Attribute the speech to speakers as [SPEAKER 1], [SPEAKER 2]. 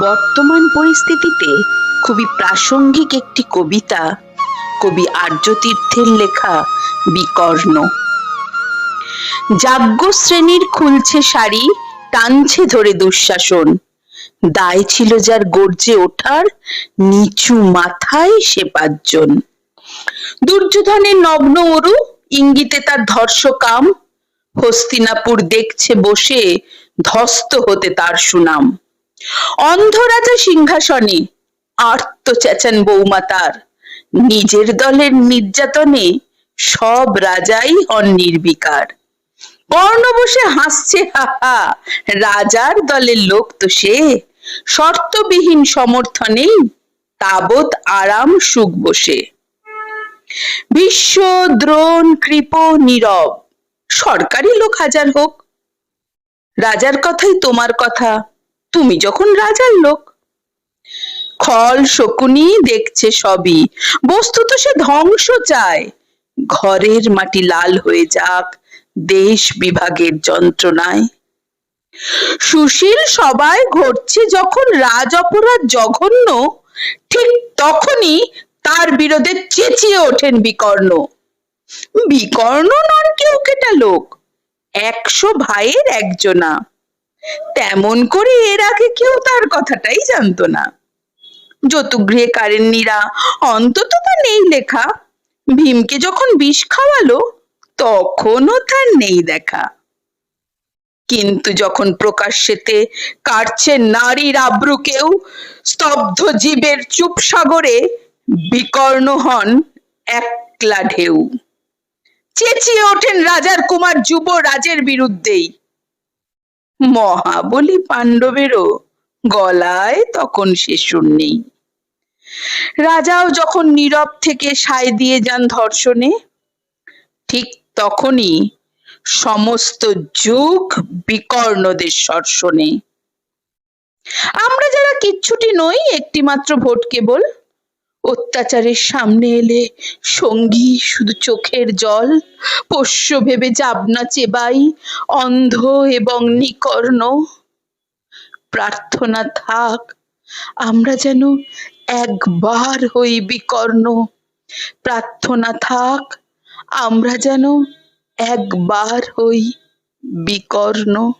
[SPEAKER 1] বর্তমান পরিস্থিতিতে খুবই প্রাসঙ্গিক একটি কবিতা, কবি আর্যতীর্থের লেখা বিকর্ণ। যাজ্ঞ শ্রেণির খুলছে শাড়ি, টানছে ধরে দুঃশাসন। দায় ছিল যার গর্জে ওঠার, নিচু মাথায় সে পাঁচজন। দুর্যোধনের নগ্ন অরু, ইঙ্গিতে তার ধর্ষকাম। হস্তিনাপুর দেখছে বসে ধস্ত হতে তার সুনাম। অন্ধ রাজা সিংহাসনে আর্ত চেঁচান বৌমা তার। নিজের দলের নির্যাতনে সব রাজাই হন নির্বিকার কর্ণ বসে হাসছে হাহা রাজার দলের লোক তো সে। শর্তবিহীন সমর্থনেই তাবৎ আরাম সুখ বসে। বিশ্ব দ্রোণ কৃপ নীরব। সরকারি লোক হাজার হোক। রাজার কথাই তোমার কথা। তুমি যখন রাজার লোক। খল শকুনি দেখছে সবই, বস্তুত সে ধ্বংস চায়। ঘরের মাটি লাল হয়ে যাক, দেশ বিভাগের যন্ত্রণায়। সুশীল সবাই ঘটছে যখন রাজ অপরাধ জঘন্য, ঠিক তখনই তার বিরোধে চেঁচিয়ে ওঠেন বিকর্ণ। বিকর্ণ নন কেউ কেটা লোক, একশো ভাইয়ের একজনা। তেমন করে এর আগে কেউ তার কথাটাই জানতো না। যতুগৃহে কারেন্নিরা অন্তত তা নেই লেখা। ভীমকে যখন বিষ খাওয়ালো, তখনও তার নেই দেখা। কিন্তু যখন প্রকাশ্যেতে কাটছে নারীর আব্রু কেউ স্তব্ধ জীবের চুপ সাগরে বিকর্ণ হন একলা ঢেউ। চেঁচিয়ে ওঠেন রাজার কুমার যুব রাজের বিরুদ্ধেই। মহাবলী পাণ্ডবেরও গলায় তখন সে সুর নেই। রাজাও যখন নীরব থেকে সায় দিয়ে যান ধর্ষণে, ঠিক তখনই সমস্ত যুগ বিকর্ণদের সর্ষণে। আমরা যারা কিচ্ছুটি নই একটি মাত্র ভোট কেবল অত্যাচারের সামনে এলে, সঙ্গী শুধু চোখের জল, পোষ্য ভেবে যাবনা চেবাই, অন্ধ এবং নিকর্ণ। প্রার্থনা থাক, আমরা যেন একবার হই বিকর্ণ। প্রার্থনা থাক, আমরা যেন একবার হই বিকর্ণ।